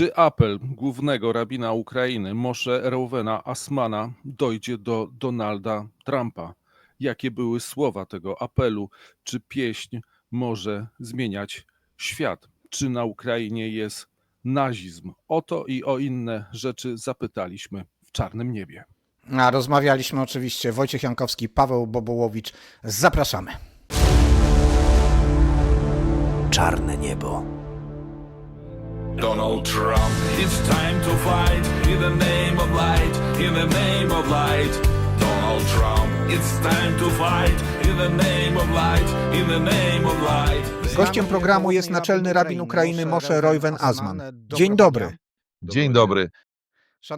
Czy apel głównego rabina Ukrainy, Moshe Reuvena Asmana, dojdzie do Donalda Trumpa? Jakie były słowa tego apelu? Czy pieśń może zmieniać świat? Czy na Ukrainie jest nazizm? O to i o inne rzeczy zapytaliśmy w czarnym niebie. A rozmawialiśmy oczywiście Wojciech Jankowski, Paweł Bobołowicz. Zapraszamy. Czarne niebo. Donald Trump. It's time to fight in the name of light, in the name of light. Donald Trump. It's time to fight in the name of light, in the name of light. Gościem programu jest naczelny rabin Ukrainy Moshe Reuven Azman. Dzień dobry. Dzień dobry.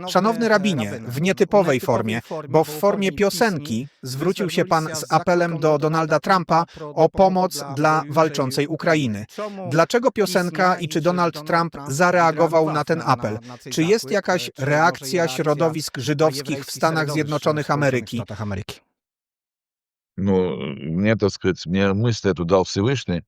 Szanowny rabinie, w nietypowej formie, bo w formie piosenki zwrócił się pan z apelem do Donalda Trumpa o pomoc dla walczącej Ukrainy. Dlaczego piosenka i czy Donald Trump zareagował na ten apel? Czy jest jakaś reakcja środowisk żydowskich w Stanach Zjednoczonych Ameryki? Ну, мне, так сказать, мне мысль эту дал Всевышний.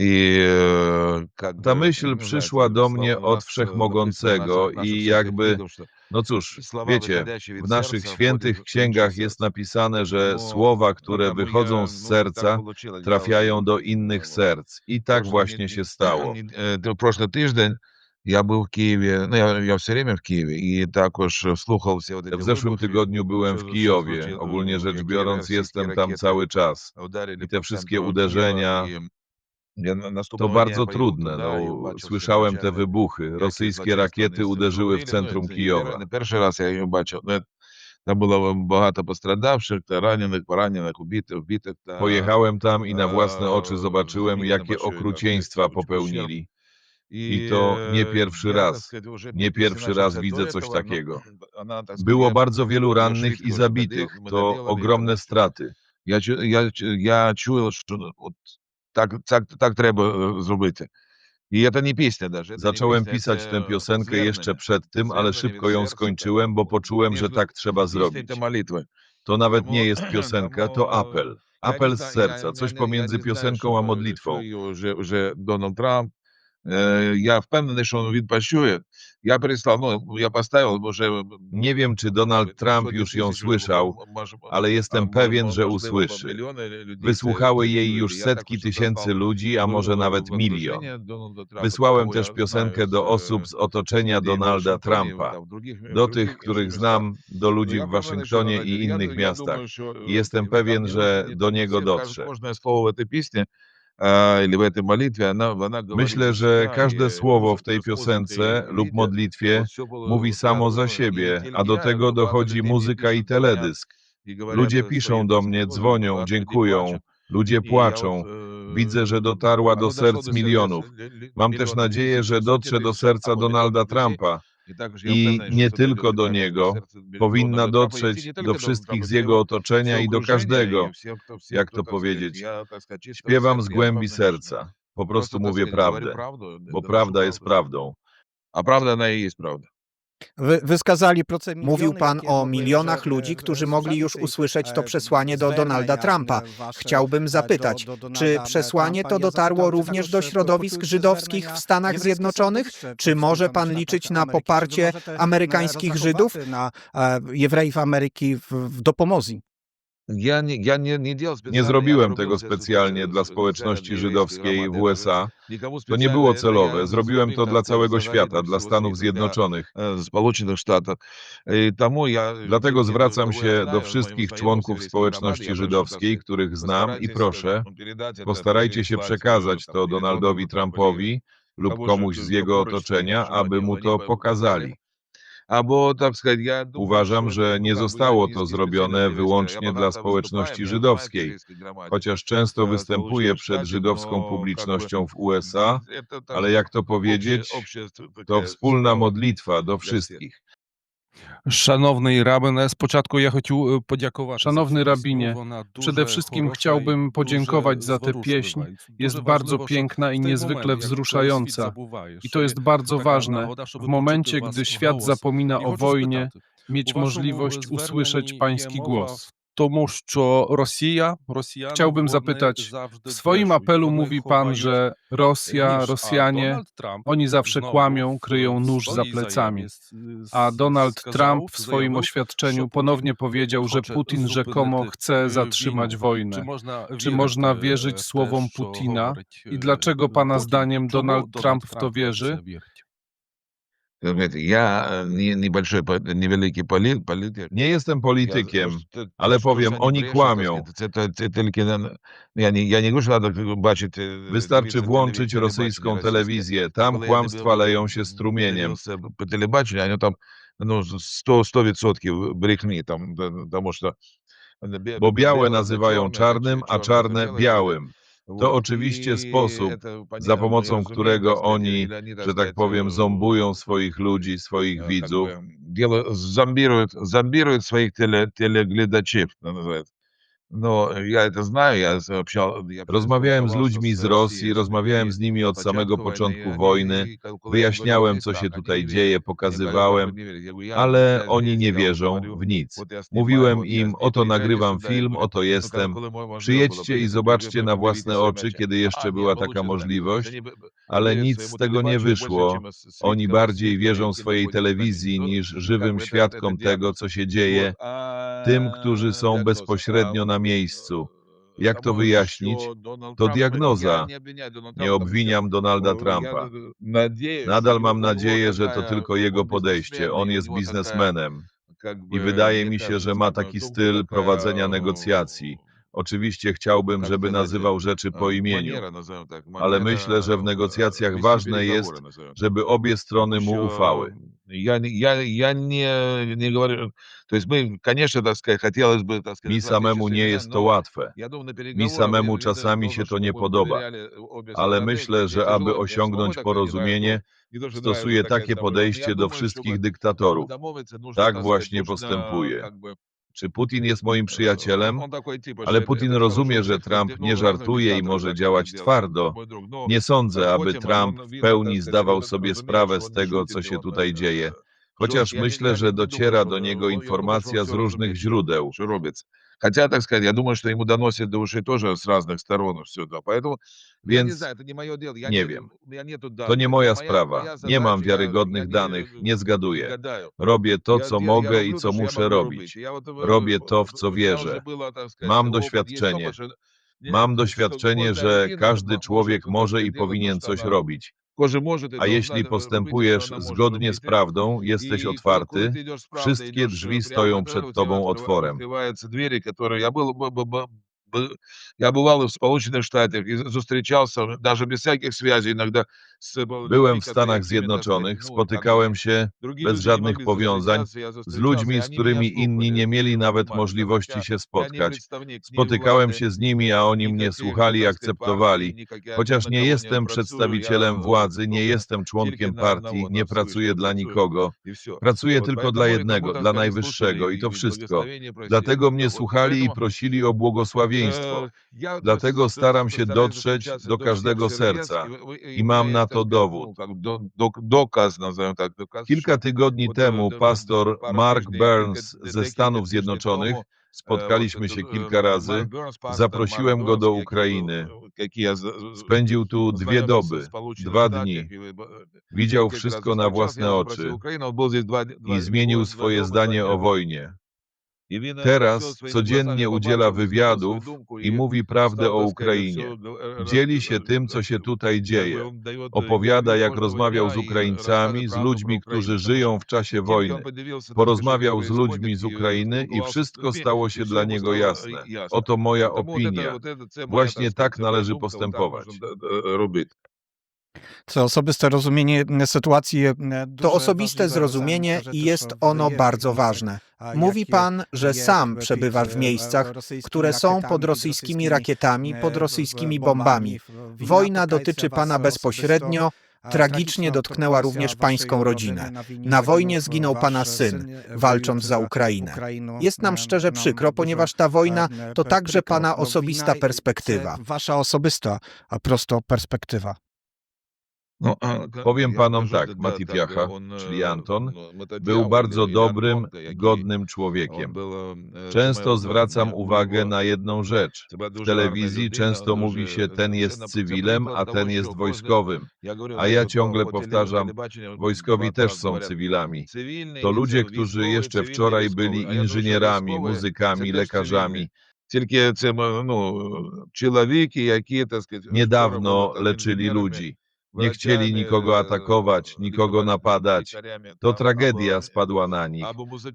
I e, как Ta бы, myśl ну, przyszła знаете, do слава mnie нас, od э, Wszechmogącego написано в наших i святых jakby, книгах, что no cóż, Słowa wiecie, wychodzicie w z naszych serca świętych wchodzą- księgach wchodzą jest serce. napisane, że No, słowa, no, które как бы wychodzą я, z ну, serca, так получилось, trafiają да, do вот, innych вот. serc. I tak Прошлый właśnie нед- się stało. нед- е, то Прошлый тиждень я був в Києві, ну я, я все время в Києві, і також слухав всі от W zeszłym tygodniu byłem w Kijowie. Ogólnie rzecz biorąc, jestem tam cały czas. I te wszystkie uderzenia, To bardzo trudne. No, słyszałem te wybuchy. Rosyjskie rakiety uderzyły w centrum Kijowa. Не перший раз я його бачив. Ну, Там було багато пострадавших, та ранених, поранених, убитих, вбитих. Та... Pojechałem tam i na własne Eee, oczy zobaczyłem, widzę jakie zobaczyłem, okrucieństwa jak- jak- popełnili. I, I to nie e, pierwszy ja, raz. tak сказать, уже Nie після pierwszy нашого raz святого widzę coś этого, takiego. ну, вона, так сказать, Było я- bardzo wielu я rannych швидко i вже zabitych. надіяв- To надіяла ogromne вірити, що straty. Я, чу- я, чу- я чула, що ну, от, так, так, так треба е, зробити. І це не пісня навіть. це не Zacząłem пісня, pisać це tę piosenkę zwiernenie. jeszcze przed tym, ale Zwiernenie szybko від ją serca, skończyłem, bo tak. poczułem, że Między- tak trzeba Пісня zrobić. та молитви. To nawet Тому- nie jest piosenka, to тому, apel. Я Apel не z знаю, serca, я- coś я не- pomiędzy я не знаю, piosenką що- a modlitwą. що його Вже, вже Дональд Трамп. Е, Я впевнений, що він почує. Я переслав, ну, я поставив, бо вже... Nie wiem, czy Donald Trump już ją słyszał, ale jestem pewien, że usłyszy. Wysłuchały jej już setki tysięcy ludzi, a może nawet milion. Wysłałem też piosenkę do osób z otoczenia Donalda Trumpa, do tych, których znam, do ludzi w Waszyngtonie i innych miastach. I jestem pewien, że do niego dotrze. Myślę, że każde słowo w tej piosence lub modlitwie mówi samo za siebie, a do tego dochodzi muzyka i teledysk. Ludzie piszą do mnie, dzwonią, dziękują, ludzie płaczą. Widzę, że dotarła do serc milionów. Mam też nadzieję, że dotrze do serca Donalda Trumpa. I nie tylko do niego, powinna dotrzeć do wszystkich z jego otoczenia i do każdego, jak to powiedzieć. Śpiewam z głębi serca. Po prostu mówię prawdę, bo prawda jest prawdą. A prawda na jej jest prawda. Wy, wyskazali Mówił pan o milionach ludzi, którzy mogli już usłyszeć to przesłanie do Donalda Trumpa. Chciałbym zapytać, czy przesłanie to dotarło również do środowisk żydowskich w Stanach Zjednoczonych? Czy może pan liczyć na poparcie amerykańskich Żydów, na e, Jewreїв Ameryki w, w dopomozji? Ja nie, ja nie, nie, nie zrobiłem tego specjalnie dla społeczności żydowskiej w USA. To nie było celowe. Zrobiłem to dla całego świata, dla Stanów Zjednoczonych. Dlatego zwracam się do wszystkich członków społeczności żydowskiej, których znam i proszę, postarajcie się przekazać to Donaldowi Trumpowi lub komuś z jego otoczenia, aby mu to pokazali. Uważam, że nie zostało to zrobione wyłącznie dla społeczności żydowskiej, chociaż często występuje przed żydowską publicznością w USA, ale jak to powiedzieć, to wspólna modlitwa do wszystkich. Szanowny rabin, z początku ja chciał podziękować. Szanowny rabinie, przede wszystkim chciałbym podziękować za tę pieśń. Jest bardzo piękna i niezwykle wzruszająca. I to jest bardzo ważne. W momencie, gdy świat zapomina o wojnie, mieć możliwość usłyszeć pański głos. Тому що Росія, Росіяни Chciałbym вони zapytać, завжди W swoim брешуть, apelu вони mówi pan, ховають że Rosja, ніж, а Rosjanie, Дональд Трамп oni zawsze znowu kłamią, w kryją nóż za swojej plecami. zajawie s- A s- Donald сказав, Trump w swoim заявив, oświadczeniu що ponownie Путін powiedział, że хоче Putin zупинити, rzekomo е, chce zatrzymać wійну. wojnę. Чи можна Czy вірити, można е, wierzyć в те, słowom що Putina? говорить, I е, dlaczego pana Путін? zdaniem Чому Donald Trump w to Трамп wierzy? це вірить? Вы знаете, я э, не, небольшой, по- невеликий поли- политик. Nie jestem Я politykiem, з- те- те, ale що powiem, Росіяни oni брешуть, kłamią. так сказати, Це, це, це тільки на- я, не, я не говорю, що треба бачити Wystarczy дивитися włączyć телеві- rosyjską телебачення telewizję, російське. tam Коли я kłamstwa дивив- leją się strumieniem. дивився по телебаченню, вони там ну, 100, 100% брехні, там, да- тому що Bo białe nazywają czarnym, a czarne białym. To oczywiście sposób, za pomocą którego oni, że tak powiem, zombują swoich ludzi, swoich widzów. Zombirują swoich teleglidaczy, to nazywa. No, e, ja to znam. Ja, rozmawiałem z ludźmi z Rosji, rozmawiałem z nimi od samego początku wojny, wyjaśniałem, co się tutaj dzieje, pokazywałem, ale oni nie wierzą w nic. Mówiłem im, oto nagrywam film, oto jestem. Przyjedźcie i zobaczcie na własne oczy, kiedy jeszcze była taka możliwość, ale nic z tego nie wyszło. Oni bardziej wierzą swojej telewizji niż żywym świadkom tego, co się dzieje, tym, którzy są bezpośrednio na miejscu. Jak to wyjaśnić? To diagnoza. Nie obwiniam Donalda Trumpa. Nadal mam nadzieję, że to tylko jego podejście. On jest biznesmenem i wydaje mi się, że ma taki styl prowadzenia negocjacji. Oczywiście chciałbym, żeby nazywał rzeczy po imieniu, ale myślę, że w negocjacjach ważne jest, żeby obie strony mu ufały. Я, не- я, я не, не говорю, то есть мы, конечно, так сказать, хотелось бы, так сказать, Mi samemu nie jest to łatwe. Mi samemu czasami się to nie podoba, ale myślę, że aby osiągnąć porozumienie, stosuję takie podejście do wszystkich dyktatorów. Tak właśnie postępuję. Czy Putin jest moim przyjacielem? Ale Putin rozumie, że Trump nie żartuje i może działać twardo. Nie sądzę, aby Trump w pełni zdawał sobie sprawę z tego, co się tutaj dzieje. Chociaż myślę, że dociera do niego informacja z różnych źródeł. Что робится. Хотя, так сказать, я думаю, что ему доносят до ушей тоже с разных сторон все, да. Поэтому я не Więc знаю, это не мое дело. Я nie не, wiem. у меня нету данных. To nie moja Моя- sprawa. моя Nie mam задача, wiarygodnych я не danych, nie zgaduję. гадаю. Robię to, Я- co я- я mogę роблю i то, co что я muszę могу robić. Я вот, э, Robię to, w co у меня wierzę. уже было, так сказать, Mam опыт, есть doświadczenie. опыt, że nie- Mam что doświadczenie, każdy że один każdy мо- człowiek to może i делать, powinien to, coś что она- robić. A jeśli postępujesz zgodnie z prawdą, jesteś otwarty, wszystkie drzwi stoją przed tobą otworem. двери, которые... Я был, б- б- б- б- я бывал в Сполученных Штатах и зустрічався, даже без всяких связей иногда с Byłem w Stanach Zjednoczonych, spotykałem się bez żadnych powiązań z ludźmi, z którymi inni nie mieli nawet możliwości się spotkać. Spotykałem się z nimi, a oni mnie słuchali, akceptowali. Chociaż nie jestem przedstawicielem władzy, nie jestem członkiem partii, nie pracuję dla nikogo. Pracuję tylko dla jednego, dla Najwyższego i to wszystko. Dlatego mnie słuchali i prosili o błogosławieństwo. Dlatego staram się dotrzeć do każdego serca i mam na to dowód. Dokaz nazywają tak. Kilka tygodni temu pastor Mark Burns ze Stanów Zjednoczonych Spotkaliśmy się kilka razy. Zaprosiłem go do Ukrainy. Spędził tu dwie doby, dwa dni. Widział wszystko na własne oczy i zmienił swoje zdanie o wojnie. Teraz codziennie udziela wywiadów i mówi prawdę o Ukrainie. Dzieli się tym, co się tutaj dzieje. Opowiada, jak rozmawiał z Ukraińcami, z ludźmi, którzy żyją w czasie wojny. Porozmawiał z ludźmi z Ukrainy i wszystko stało się dla niego jasne. Oto moja opinia. Właśnie tak należy postępować. E, e, e, co osobiste rozumienie sytuacji. To osobiste zrozumienie i jest ono bardzo ważne. Mówi pan, że sam przebywa w miejscach, które są pod rosyjskimi rakietami, pod rosyjskimi bombami. Wojna dotyczy pana bezpośrednio. Tragicznie dotknęła również pańską rodzinę. Na wojnie zginął pana syn, walcząc za Ukrainę. Jest nam szczerze przykro, ponieważ ta wojna to także pana osobista perspektywa. Wasza osobista, a prosto perspektywa. No, powiem panom tak, Matifiacha, czyli Anton, był bardzo dobrym, godnym człowiekiem. Często zwracam uwagę na jedną rzecz. W telewizji często mówi się, ten jest cywilem, a ten jest wojskowym. A ja ciągle powtarzam, wojskowi też są cywilami. To ludzie, którzy jeszcze wczoraj byli inżynierami, muzykami, lekarzami. Tylko, e, no, człowieki, jakie... Niedawno leczyli ludzi. Nie chcieli nikogo atakować, nikogo napadać. To tragedia spadła na nich.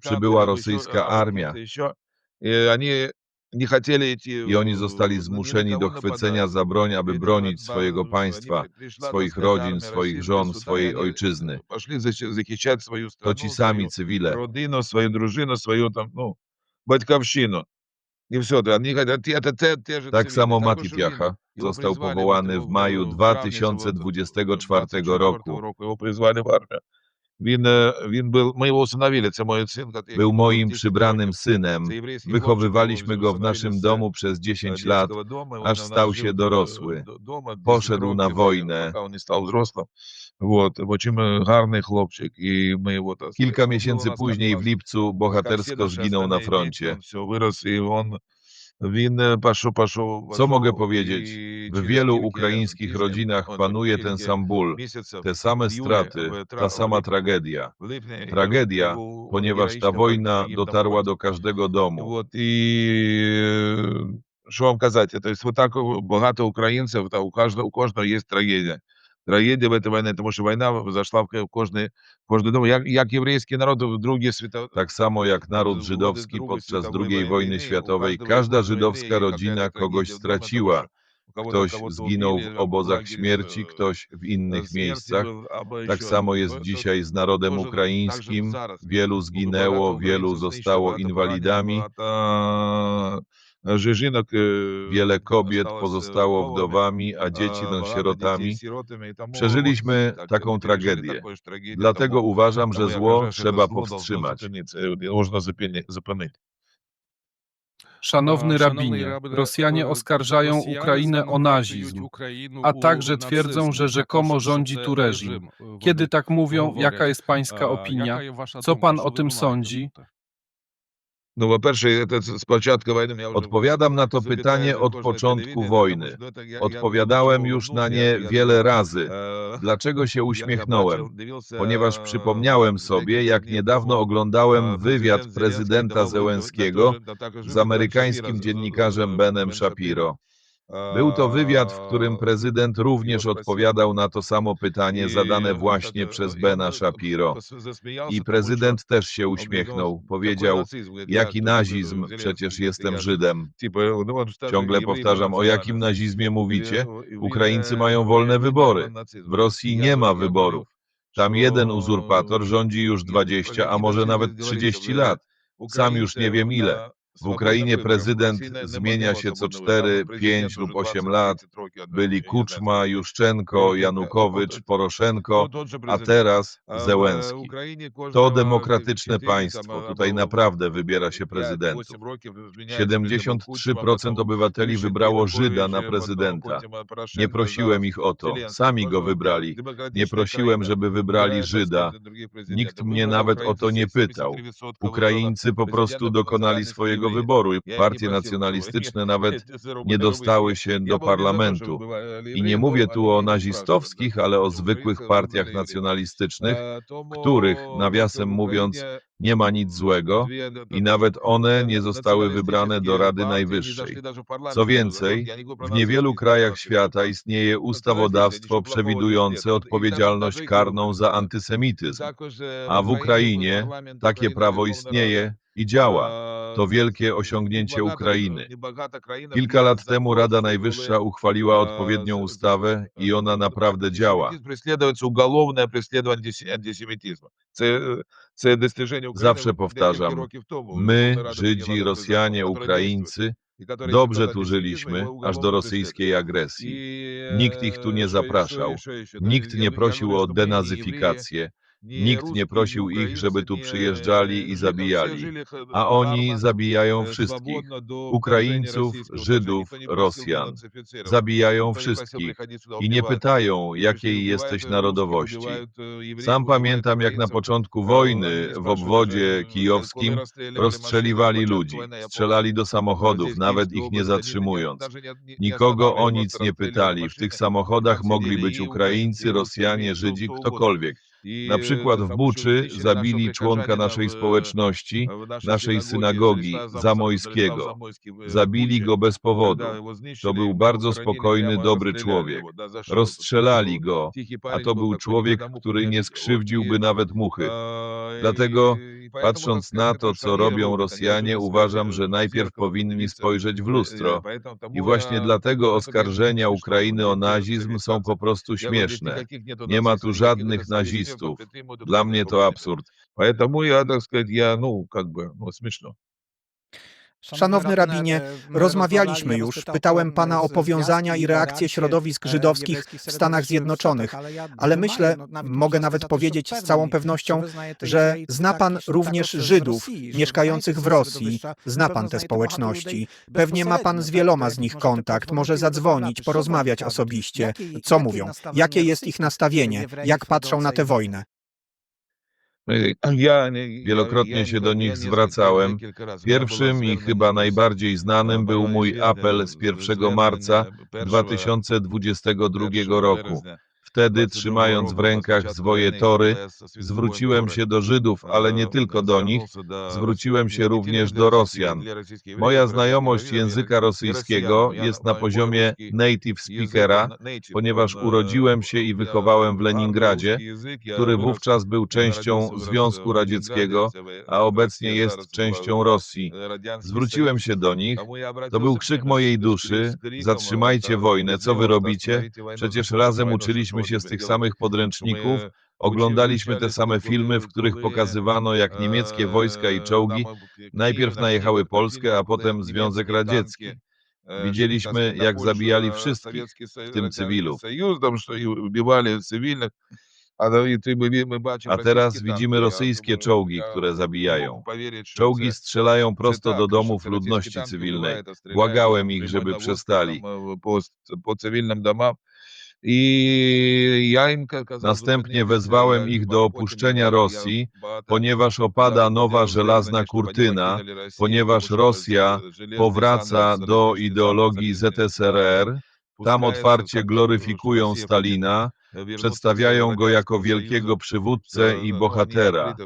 Przybyła rosyjska armia. I oni zostali zmuszeni do chwycenia za broń, aby bronić swojego państwa, swoich rodzin, swoich żon, swojej ojczyzny. To ci sami cywile. Rodzinę, swoją drużynę, swoją tam, no, batkawszczynę. Tak samo Mati Piacha został powołany w maju 2024 roku. року. Його призвали в армію. Він, е, він був, ми його усиновили, це мій син. який Był був moim 10 przybranym років. synem. Це єврейський Wychowywaliśmy хлопчик, go w його naszym усиновили з, domu przez 10 lat. детского дома, aż він у нас stał жив się до- dorosły. до- дома 10 Poszedł na років, wojnę. поки він не став зрослим. Вот, очень гарний хлопчик, і ми його так Kilka сказати, miesięcy було у нас później як w у нас, lipcu як всі bohatersko наші zginął na остальні діти, froncie. Він все вирос, і він, він е, пішов, пішов. Co mogę пішов, powiedzieć? і W через wielu кілька ukraińskich тижнів, rodzinach от, panuje кілька ten sam ból, місяців, te same в iulie, straty, в тра- ta в sama липні, tragedia. в липні, Tragedia, був ponieważ ta героїчна wojna їм там dotarła фронті. do każdego domu. От, і що вам казати? Тобто, так багато українців, та у кожного, у кожного є трагедія. Трагедія в цій війні, тому що війна зайшла в в кожний, в кожний дом. Як, як єврейський народ в Другій світовій... Tak samo jak naród w- żydowski w- podczas światowej II wojny, wojny u światowej, każdego- każda u każdej żydowska wojny rodzina jakaś kogoś tragedia w domu, straciła. потому что у Ktoś кого-то zginął убили, w albo obozach лагерь, śmierci, e, ktoś w innych śmierci miejscach. był, albo Tak еще- samo jest to- to- dzisiaj z narodem to, że ukraińskim. także zaraz Wielu Багато zginęło, wielu українців zostało знищено, багато inwalidami. Żyżynok wiele kobiet pozostało wdowami, a dzieci sierotami. Przeżyliśmy taką tragedię. Dlatego uważam, że zło trzeba powstrzymać. Można. Szanowny rabinie, e, Rosjanie e, oskarżają Ukrainę o nazizm, a także twierdzą, że rzekomo rządzi tu reżim. Kiedy tak mówią, jaka jest pańska opinia? Co pan o tym sądzi? No bo pierwsze, spoczatku wojny miał... Odpowiadam na to pytanie od początku wojny. Odpowiadałem już na nie wiele razy. Dlaczego się uśmiechnąłem? Ponieważ przypomniałem sobie, jak niedawno oglądałem wywiad prezydenta Zełenskiego z amerykańskim dziennikarzem Benem Shapiro. Był to wywiad, w którym prezydent również odpowiadał na to samo pytanie zadane właśnie przez Bena Shapiro. I prezydent też się uśmiechnął. Powiedział, jaki nazizm, przecież jestem Żydem. Ciągle powtarzam, o jakim nazizmie mówicie? Ukraińcy mają wolne wybory. W Rosji nie ma wyborów. Tam jeden uzurpator rządzi już 20, a może nawet 30 lat. Sam już nie wiem ile. W Ukrainie prezydent zmienia się co 4, 5 lub 8 lat. Byli Kuczma, Juszczenko, Janukowycz, Poroszenko, a teraz Zełenski. To demokratyczne państwo. Tutaj naprawdę wybiera się prezydentów. 73% obywateli wybrało Żyda na prezydenta. Nie prosiłem ich o to. Sami go wybrali. Nie prosiłem, żeby wybrali Żyda. Nikt mnie nawet o to nie pytał. Ukraińcy po prostu dokonali swojego swojego wyboru i partie nacjonalistyczne nawet nie dostały się do parlamentu. I nie mówię tu o nazistowskich, ale o zwykłych partiach nacjonalistycznych, których, nawiasem mówiąc, nie ma nic złego i nawet one nie zostały wybrane do Rady Najwyższej. Co więcej, w niewielu krajach świata istnieje ustawodawstwo przewidujące odpowiedzialność karną za antysemityzm, a w Ukrainie takie prawo istnieje, i działa. To wielkie osiągnięcie Ukrainy. Kilka lat temu Rada Najwyższa uchwaliła odpowiednią ustawę i ona naprawdę działa. Zawsze powtarzam, my, Żydzi, Rosjanie, Ukraińcy, Dobrze tu żyliśmy, aż do rosyjskiej agresji. Nikt ich tu nie zapraszał, nikt nie prosił o denazyfikację, Nikt nie prosił ich, żeby tu przyjeżdżali i zabijali. A oni zabijają wszystkich. Ukraińców, Żydów, Rosjan. Zabijają wszystkich. I nie pytają, jakiej jesteś narodowości. Sam pamiętam, jak na początku wojny w obwodzie kijowskim rozstrzeliwali ludzi, strzelali do samochodów, nawet ich nie zatrzymując. Nikogo o nic nie pytali. W tych samochodach mogli być Ukraińcy, Rosjanie, Żydzi, ktokolwiek. Na przykład w Buczy zabili członka naszej społeczności, naszej synagogi, Zamojskiego. Zabili go bez powodu. To był bardzo spokojny, dobry człowiek. Rozstrzelali go, a to był człowiek, który nie skrzywdziłby nawet muchy. Dlatego, patrząc na to, co robią Rosjanie, uważam, że najpierw powinni spojrzeć w lustro. I właśnie dlatego oskarżenia Ukrainy o nazizm są po prostu śmieszne. Nie ma tu żadnych nazistów. Dla mnie to absurd. Поэтому я, так сказать, я, ну, как бы, ну, смешно. Szanowny rabinie, rozmawialiśmy już, pytałem pana o powiązania i reakcje środowisk żydowskich w Stanach Zjednoczonych, ale myślę, mogę nawet powiedzieć z całą pewnością, że zna pan również Żydów mieszkających w Rosji, zna pan te społeczności. Pewnie ma pan z wieloma z nich kontakt, może zadzwonić, porozmawiać osobiście. Co mówią? Jakie jest ich nastawienie? Jak patrzą na tę wojnę? Wielokrotnie się do nich zwracałem. Pierwszym i chyba najbardziej znanym był mój apel z 1 marca 2022 roku. Wtedy, trzymając w rękach zwoje tory, zwróciłem się do Żydów, ale nie tylko do nich, zwróciłem się również do Rosjan. Moja znajomość języka rosyjskiego jest na poziomie native speakera, ponieważ urodziłem się i wychowałem w Leningradzie, który wówczas był częścią Związku Radzieckiego, a obecnie jest częścią Rosji. Zwróciłem się do nich. To był krzyk mojej duszy: zatrzymajcie wojnę, co wy robicie? Przecież razem uczyliśmy się z tych samych podręczników, oglądaliśmy te same filmy, w których pokazywano, jak niemieckie wojska i czołgi najpierw najechały Polskę, a potem Związek Radziecki. Widzieliśmy, jak zabijali wszystkich, w tym cywilów. A teraz widzimy rosyjskie czołgi, które zabijają. Czołgi strzelają prosto do domów ludności cywilnej. Błagałem ich, żeby przestali. Po cywilnym domom. I ja im Następnie wezwałem ich do opuszczenia Rosji, ponieważ opada nowa żelazna kurtyna, ponieważ Rosja powraca do ideologii ZSRR, tam otwarcie gloryfikują Stalina, przedstawiają go jako wielkiego przywódcę i bohatera.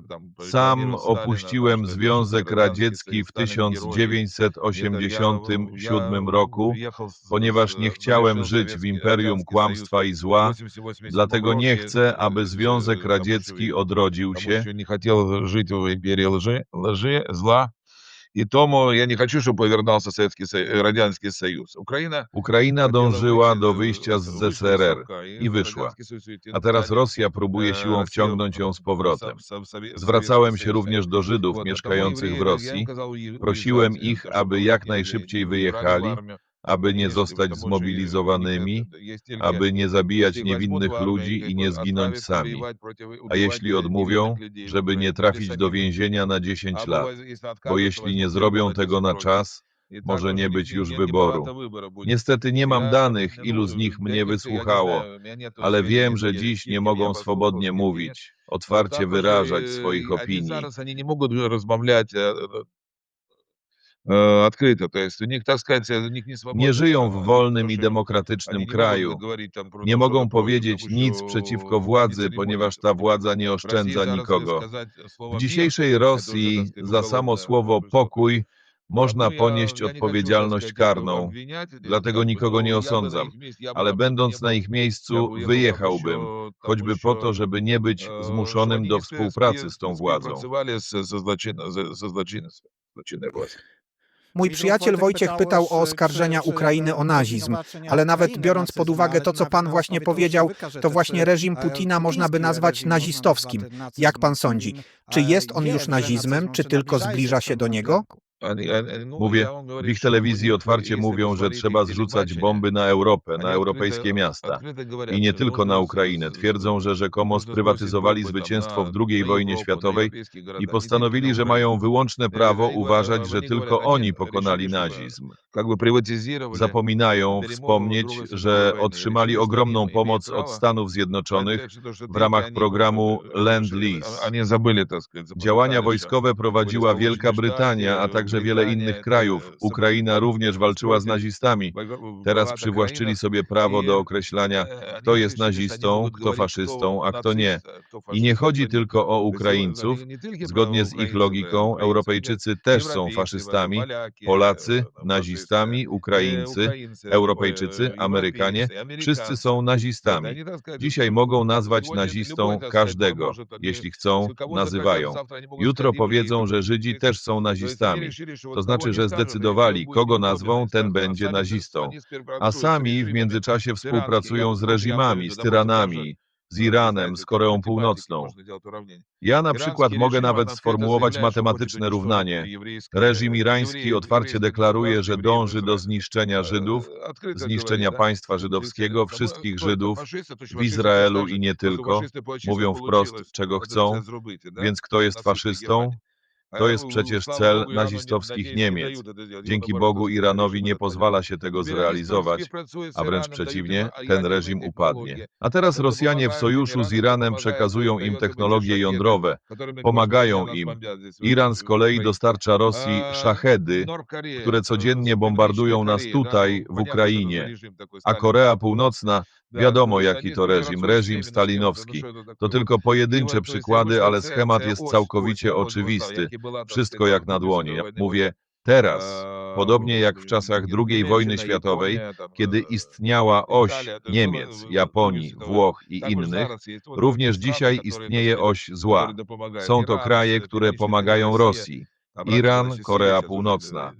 Sam opuściłem Związek Radziecki w 1987 roku, ponieważ nie chciałem żyć w imperium kłamstwa i zła, dlatego nie chcę, aby Związek Radziecki odrodził się. nie chciał żyć w imperium lży, lży, zła. I тому я не хочу, чтобы повернулся Советский Союз, Радянский Союз. Украина Ukraina dążyła do wyjścia z ZSRR i wyszła. A teraz Rosja próbuje siłą wciągnąć ją z powrotem. Zwracałem się również do Żydów mieszkających w Rosji. Prosiłem ich, aby jak najszybciej wyjechali, aby nie zostać zmobilizowanymi, aby nie zabijać niewinnych ludzi i nie zginąć sami. A jeśli odmówią, żeby nie trafić do więzienia na 10 lat, bo jeśli nie zrobią tego na czas, może nie być już wyboru. Niestety nie mam danych, ilu z nich mnie wysłuchało, ale wiem, że dziś nie mogą swobodnie mówić, otwarcie wyrażać swoich opinii открыто, to jest u nich, tak сказать, u nich nie swobodne Nie żyją w słowo, wolnym proszę, i demokratycznym oni nie kraju. mogą говорить tam про Nie to, mogą że powiedzieć dopuścił nic przeciwko władzy, nic nie ponieważ może. ta władza nie oszczędza Rosji nikogo. zaraz сказать słowo W mir, dzisiejszej to już, Rosji tak сказать, za samo uголовne słowo przestępstwo. pokój można Dlatego ponieść ja- ja nie odpowiedzialność хочу, tak сказать, karną. obwiniać, Dlatego jakby, nikogo no, nie ja bym na osądzam. ich miejscu- ja bym Ale tam będąc nie na ich był- miejscu, ja bym- ja bym wyjechałbym, тому, choćby що, po to, żeby nie być e, zmuszonym że do oni współpracy z tą współ- władzą. Mój przyjaciel Wojciech pytał o oskarżenia Ukrainy o nazizm, ale nawet biorąc pod uwagę to, co pan właśnie powiedział, to właśnie reżim Putina można by nazwać nazistowskim. Jak pan sądzi, czy jest on już nazizmem, czy tylko zbliża się do niego? Mówię, w ich telewizji otwarcie mówią, że trzeba zrzucać bomby na Europę, na europejskie miasta. I nie tylko na Ukrainę. Twierdzą, że rzekomo sprywatyzowali zwycięstwo w II wojnie światowej i postanowili, że mają wyłączne prawo uważać, że tylko oni pokonali nazizm. Zapominają wspomnieć, że otrzymali ogromną pomoc od Stanów Zjednoczonych w ramach programu Land-Lease. Działania wojskowe prowadziła Wielka Brytania, a także wiele innych krajów. Ukraina również walczyła z nazistami. Teraz przywłaszczyli sobie prawo do określania, kto jest nazistą, kto faszystą, a kto nie. I nie chodzi tylko o Ukraińców. Zgodnie z ich logiką, Europejczycy też są faszystami, Polacy nazistami, Ukraińcy, Europejczycy, Amerykanie, wszyscy są nazistami. Dzisiaj mogą nazwać nazistą każdego, jeśli chcą, nazywają. Jutro powiedzą, że Żydzi też są nazistami. To znaczy, że zdecydowali, kogo nazwą, ten będzie nazistą. A sami w międzyczasie współpracują z reżimami, z tyranami, z Iranem, z Koreą Północną. Ja na przykład mogę nawet sformułować matematyczne równanie. Reżim irański otwarcie deklaruje, że dąży do zniszczenia Żydów, zniszczenia państwa żydowskiego, wszystkich Żydów w Izraelu i nie tylko. Mówią wprost, czego chcą. Więc kto jest faszystą? To jest przecież cel nazistowskich Niemiec. Dzięki Bogu Iranowi nie pozwala się tego zrealizować, a wręcz przeciwnie, ten reżim upadnie. A teraz Rosjanie w sojuszu z Iranem przekazują im technologie jądrowe, pomagają im. Iran z kolei dostarcza Rosji szachedy, które codziennie bombardują nas tutaj, w Ukrainie. A Korea Północna, wiadomo jaki to reżim, reżim stalinowski. To tylko pojedyncze przykłady, ale schemat jest całkowicie oczywisty. Wszystko jak na dłoni. Mówię teraz, podobnie jak w czasach II wojny światowej, kiedy istniała oś Niemiec, Japonii, Włoch i innych, również dzisiaj istnieje oś zła. Są to kraje, które pomagają Rosji. Iran, Korea Północna.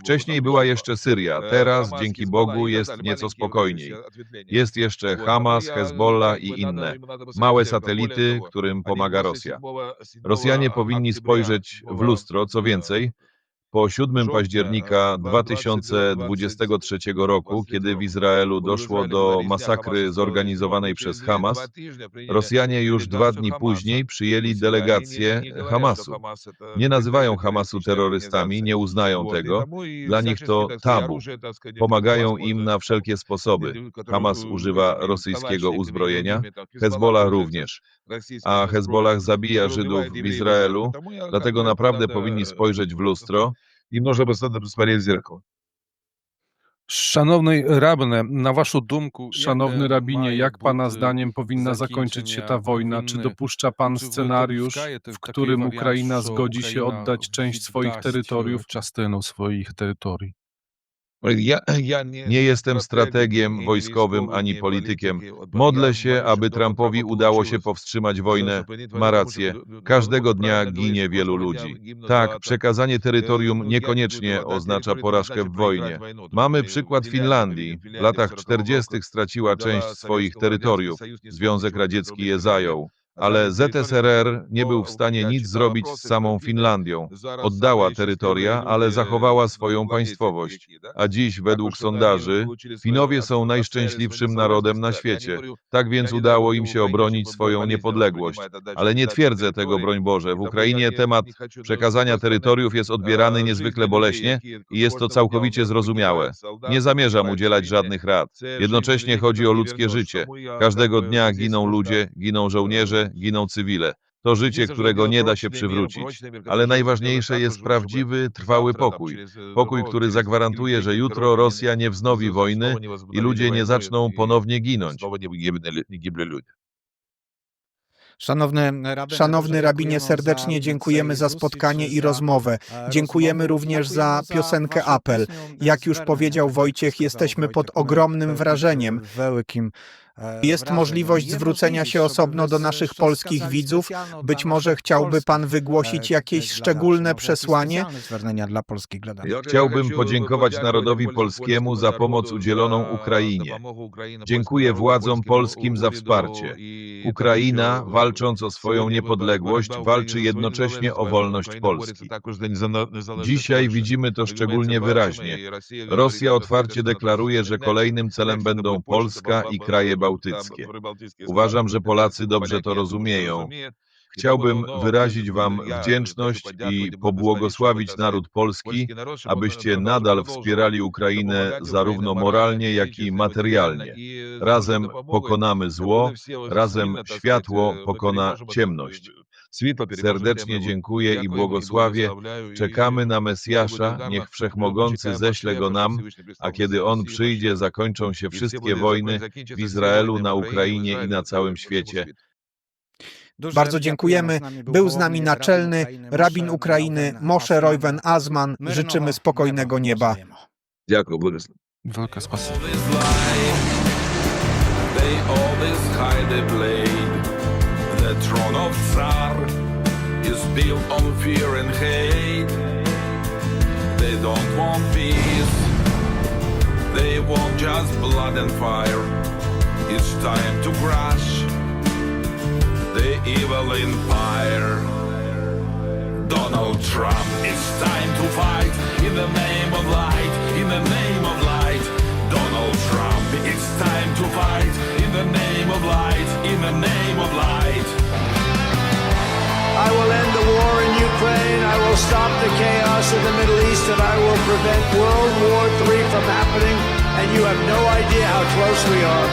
Wcześniej była jeszcze Syria, teraz dzięki Bogu jest nieco spokojniej. Jest jeszcze Hamas, Hezbollah i inne. Małe satelity, którym pomaga Rosja. Rosjanie powinni spojrzeć w lustro, co więcej, po 7 października 2023 roku, kiedy w Izraelu doszło do masakry zorganizowanej przez Hamas, Rosjanie już dwa dni później przyjęli delegację Hamasu. Nie nazywają Hamasu terrorystami, nie uznają tego. Dla nich to tabu. Pomagają im na wszelkie sposoby. Hamas używa rosyjskiego uzbrojenia, Hezbollah również. A Hezbollah zabija Żydów w Izraelu, dlatego naprawdę powinni spojrzeć w lustro. Im нужно просто посмотреть в зеркало. Szanowny rabne, na waszą dumku, szanowny Jak, e, rabinie, mає jak pana бути zdaniem powinna zakończyć się ta закінчення wojna? Czy wійни? dopuszcza pan Czy wy scenariusz, допускаєте w такий którym варіант, Ukraina що zgodzi się Україна oddać część swoich віддасть, terytoriów, е, частину swoich terytorii? Ja, ja nie, nie jestem strategiem wojskowym ani politykiem. Modlę się, aby Trumpowi udało się powstrzymać wojnę. Ma rację. Każdego dnia ginie wielu ludzi. Tak, przekazanie terytorium niekoniecznie oznacza porażkę w wojnie. Mamy przykład Finlandii. W latach 40. straciła część swoich terytoriów. Związek Radziecki je zajął ale ZSRR nie był w stanie nic zrobić z samą Finlandią. Oddała terytoria, ale zachowała swoją państwowość. A dziś, według sondaży, Finowie są najszczęśliwszym narodem na świecie. Tak więc udało im się obronić swoją niepodległość. Ale nie twierdzę tego, broń Boże. W Ukrainie temat przekazania terytoriów jest odbierany niezwykle boleśnie i jest to całkowicie zrozumiałe. Nie zamierzam udzielać żadnych rad. Jednocześnie chodzi o ludzkie życie. Każdego dnia giną ludzie, giną żołnierze, giną cywile. To życie, którego nie da się przywrócić. Ale najważniejsze jest prawdziwy, trwały pokój. Pokój, który zagwarantuje, że jutro Rosja nie wznowi wojny i ludzie nie zaczną ponownie ginąć. Szanowny rabinie, Szanowny rabinie, serdecznie dziękujemy za spotkanie i rozmowę. Dziękujemy również za piosenkę Apel. Jak już powiedział Wojciech, jesteśmy pod ogromnym wrażeniem. Wielkim Jest możliwość zwrócenia się osobno do naszych polskich widzów. Być może chciałby pan wygłosić jakieś szczególne przesłanie? dla polskich gladarzy. Chciałbym podziękować narodowi polskiemu za pomoc udzieloną Ukrainie. Dziękuję władzom polskim za wsparcie. Ukraina, walcząc o swoją niepodległość, walczy jednocześnie o wolność Polski. Dzisiaj widzimy to szczególnie wyraźnie. Rosja otwarcie deklaruje, że kolejnym celem będą Polska i kraje bałtyckie. Uważam, że Polacy dobrze to rozumieją. Chciałbym wyrazić Wam wdzięczność i pobłogosławić naród polski, abyście nadal wspierali Ukrainę zarówno moralnie, jak i materialnie. Razem pokonamy zło, razem światło pokona ciemność. Serdecznie dziękuję i błogosławię. Czekamy na Mesjasza, niech Wszechmogący ześle go nam, a kiedy on przyjdzie, zakończą się wszystkie wojny w Izraelu, na Ukrainie i na całym świecie. Bardzo dziękujemy. Był z nami naczelny rabin Ukrainy Moshe Rojwen Azman. Życzymy spokojnego nieba. Dziękuję, błogosławię. Wielkie spasibo. The throne of Tsar is built on fear and hate. They don't want peace. They want just blood and fire. It's time to crush the evil empire. Donald Trump, it's time to fight in the name of light, in the name of light. Donald Trump, it's time to fight in the name of light, in the name of light. I will end the war in Ukraine. I will stop the chaos in the Middle East, and I will prevent World War III from happening. And you have no idea how close we are.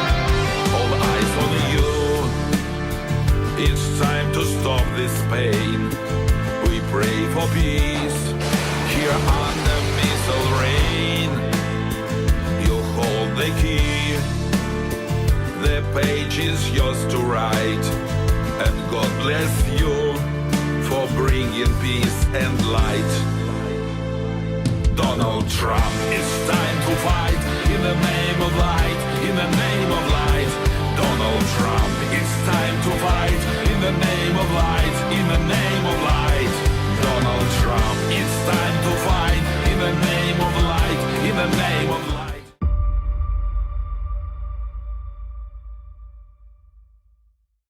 All eyes on you. It's time to stop this pain. We pray for peace here under missile rain. You hold the key. The page is yours to write. And God bless you Bring bringing peace and light. Donald Trump, it's time to fight in the name of light, in the name of light. Donald Trump, it's time to fight in the name of light, in the name of light. Donald Trump, it's time to fight in the name of light, in the name of light.